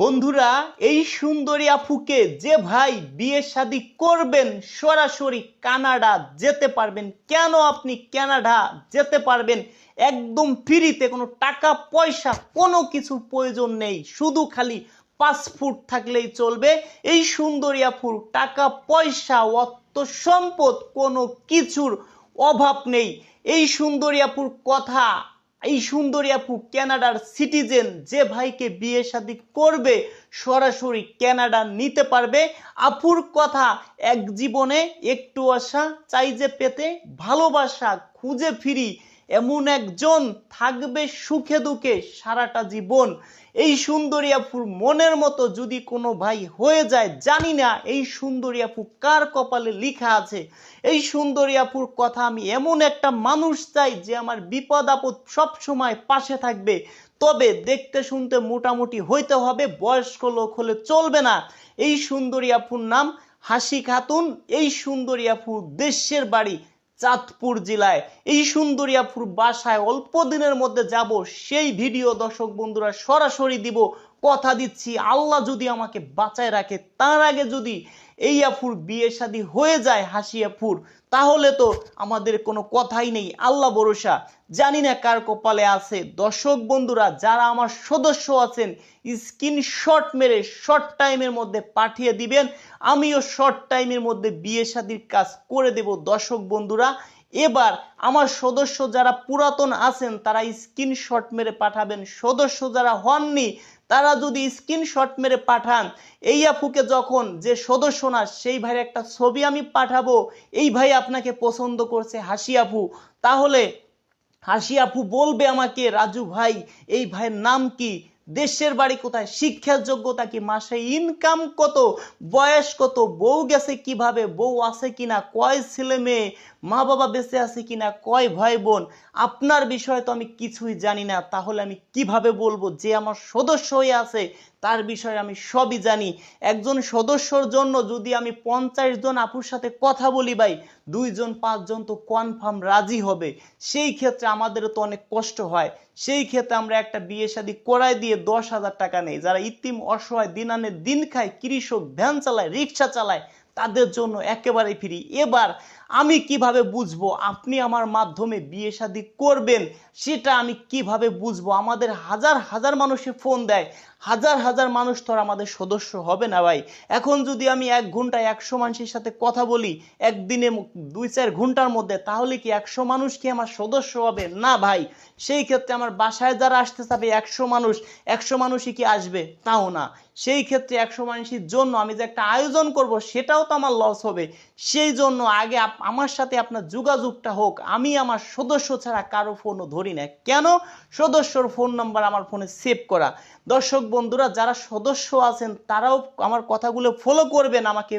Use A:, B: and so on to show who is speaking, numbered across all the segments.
A: বন্ধুরা, এই সুন্দরী আফুকে যে ভাই বিয়ে শাদী করবেন, সরাসরি কানাডা যেতে পারবেন। কেন আপনি কানাডা যেতে পারবেন? একদম ফ্রিতে কোনো টাকা, পয়সা, কোনো কিছু প্রয়োজন নেই। শুধু খালি পাসপোর্ট থাকলেই চলবে। এই সুন্দরী আফুর টাকা, পয়সা, অর্থ সম্পদ কোনো কিছুর অভাব নেই। এই সুন্দরী আপুর কথা এই সুন্দরী আপু ক্যানাডার সিটিজেন যে ভাইকে বিয়ে শাদী করবে, সরাসরি ক্যানাডা নিতে পারবে। আপুর কথা এক জীবনে একটু আশা, চাই যে পেতে ভালোবাসা, খুঁজে ফিরি। এমন একজন থাকবে সুখে দুঃখে সারাটা জীবন। এই সুন্দরী আপুর মনের মতো যদি কোনো ভাই হয়ে যায়, জানি না এই সুন্দরী আপু কার কপালে লিখা আছে। এই সুন্দরী আপুর কথা আমি এমন একটা মানুষ চাই যে আমার বিপদ আপদ সব সময় পাশে থাকবে। তবে দেখতে শুনতে মোটামুটি হইতে হবে, বয়স্ক লোক হলে চলবে না। এই সুন্দরী আপুর নাম হাসি খাতুন, এই সুন্দরী আপু দেশের বাড়ি চাঁদপুর জেলায়, এই সুন্দরিয়াপুর বাসায় অল্প দিনের মধ্যে যাব, সেই ভিডিও দর্শক বন্ধুরা সরাসরি দিব কথা দিচ্ছি, আল্লাহ যদি আমাকে বাঁচায় রাখে, তার আগে যদি এই আফুর বিয়ে শাদী হয়ে যায় হাসি আফুর তাহলে তো আমাদের কোনো কথাই নেই। আল্লাহ ভরসা। জানি না কার কপালে আছে। দর্শক বন্ধুরা, যারা আমার সদস্য আছেন, স্ক্রিনশট মেরে শর্ট টাইমের মধ্যে পাঠিয়ে দিবেন। আমিও শর্ট টাইমের মধ্যে বিয়ে শাদীর কাজ করে দেব। দর্শক বন্ধুরা এবার আমার সদস্য যারা পুরাতন আছেন, তারা স্ক্রিনশট মেরে পাঠাবেন। সদস্য যারা হননি, তারা যদি স্ক্রিনশট মেরে পাঠান, এই আপুকে যখন যে সদস্য না, সেই ভাইয়ের একটা ছবি আমি পাঠাবো। এই ভাই আপনাকে পছন্দ করছে হাসি আপু। তাহলে হাসি আপু বলবে আমাকে, রাজু ভাই, এই ভাইয়ের নাম কি? দেশের বাড়ি কোথায়? শিক্ষার যোগ্যতা কি? মাসে ইনকাম কত? বয়স কত? বউ গেছে কীভাবে? বউ আছে কিনা? কয় ছেলে মেয়ে? মা বাবা বেঁচে আছে কিনা? কয় ভাই বোন? আপনার বিষয়ে তো আমি কিছুই জানি না। তাহলে আমি কীভাবে বলব? যে আমার সদস্য হয়ে আছে তার বিষয়ে আমি সবই জানি। একজন সদস্যর জন্য যদি আমি পঞ্চাশ জন আপুর সাথে কথা বলি ভাই, দুইজন, পাঁচজন তো কনফার্ম রাজি হবে। সেই ক্ষেত্রে আমাদেরও তো অনেক কষ্ট হয়। সেই ক্ষেত্রে আমরা একটা বিয়ে শাদী করাই দিয়ে দশ হাজার টাকা নেই। যারা ইতিম, অসহায় দিন আনে দিন খায়, কৃষক, ভ্যান চালায়, রিক্সা চালায়, তাদের জন্য একেবারে ফ্রি এবার আমি কীভাবে বুঝব আপনি আমার মাধ্যমে বিয়ে শাদী করবেন? সেটা আমি কীভাবে বুঝব? আমাদের হাজার হাজার মানুষে ফোন দেয়। হাজার হাজার মানুষ তো আমাদের সদস্য হবে না ভাই। এখন যদি আমি এক ঘন্টায় একশো মানুষের সাথে কথা বলি, একদিনে দুই চার ঘণ্টার মধ্যে, তাহলে কি একশো মানুষ কি আমার সদস্য হবে? না ভাই। সেই ক্ষেত্রে আমার বাসায় যারা আসতে চাবে একশো মানুষ, একশো মানুষই কি আসবে? তাও না। সেই ক্ষেত্রে একশো মানুষের জন্য আমি যে একটা আয়োজন করব, সেটাও তো আমার লস হবে। সেই জন্য আগে আমার সাথে আপনার যোগাযোগটা হোক। আমি আমার সদস্য ছাড়া কারও ফোনও ধরি না। কেন? সদস্যর ফোন নাম্বার আমার ফোনে সেভ করা। দর্শক বন্ধুরা, যারা সদস্য আছেন, তারাও আমার কথাগুলো ফলো করবেন। আমাকে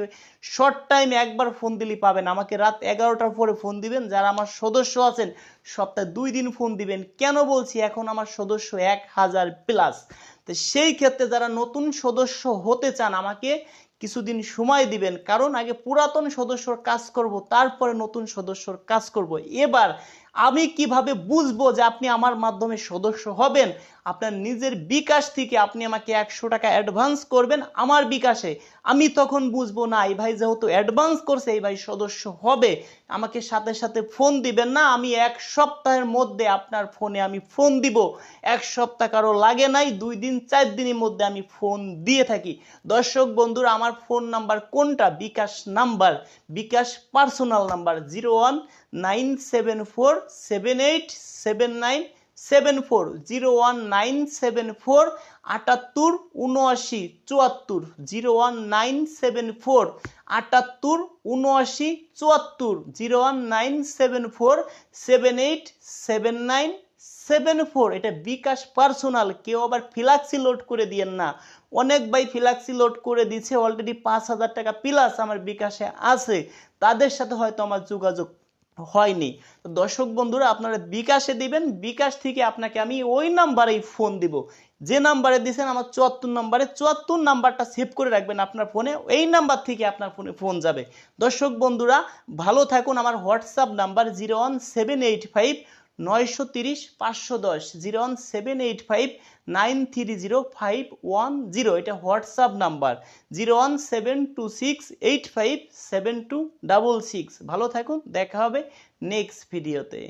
A: শর্ট টাইম একবার ফোন দিলে পাবেন। আমাকে রাত এগারোটার পরে ফোন দিবেন। যারা আমার সদস্য আছেন, সপ্তাহে দুই দিন ফোন দিবেন। কেন বলছি, এখন আমার সদস্য এক হাজার প্লাস তো সেই ক্ষেত্রে যারা নতুন সদস্য হতে চান, আমাকে কিছুদিন সময় দিবেন। কারণ আগে পুরাতন সদস্যর কাজ করব, তারপরে নতুন সদস্যর কাজ করব। এবার আমি কীভাবে বুঝব যে আপনি আমার মাধ্যমে সদস্য হবেন? আপনার নিজের বিকাশ থেকে আপনি আমাকে একশো টাকা অ্যাডভান্স করবেন আমার বিকাশে। আমি তখন বুঝব, না, এই ভাই যেহেতু অ্যাডভান্স করছে, এই ভাই সদস্য হবে। আমাকে সাথে সাথে ফোন দিবেন, না, আমি এক সপ্তাহের মধ্যে আপনার ফোনে আমি ফোন দিব। এক সপ্তাহ কারও লাগে নাই, দুই দিন, চার দিনের মধ্যে আমি ফোন দিয়ে থাকি। দর্শক বন্ধুরা, আমার ফোন নাম্বার কোনটা? BKash number. BKash personal number zero one nine seven four seven eight seven nine seven four zero one nine seven four আটাত্তর উনআশি চুয়াত্তর, zero one nine seven four, আটাত্তর উনআশি চুয়াত্তর, zero one nine seven four, seven eight, seven nine seven four, এটা bKash personal, কেউ আবার ফিলাক্সি load করে দিয়েন না। অনেক ভাই ফিলাক্সি লোড করে দিচ্ছে অলরেডি পাঁচ হাজার টাকা প্লাস আমার বিকাশে আছে। তাদের সাথে হয়তো আমার যোগাযোগ হয়নি। দর্শক বন্ধুরা, আপনারা বিকাশে দিবেন, বিকাশ থেকে আপনাকে আমি ওই নাম্বারেই ফোন দিব। যে নাম্বারে দিয়েছেন আমার চুয়াত্তর নাম্বারে, চুয়াত্তর নাম্বারটা সেভ করে রাখবেন আপনার ফোনে এই নাম্বার থেকে আপনার ফোনে ফোন যাবে। দর্শক বন্ধুরা, ভালো থাকুন। আমার WhatsApp number zero one seven eight five নয়শো তিরিশ, পাঁচশো দশ, zero one seven eight five, nine three zero five one zero. এটা WhatsApp number, zero one seven two six eight five seven two double six. ভালো থাকুন, দেখা হবে next ভিডিওতে।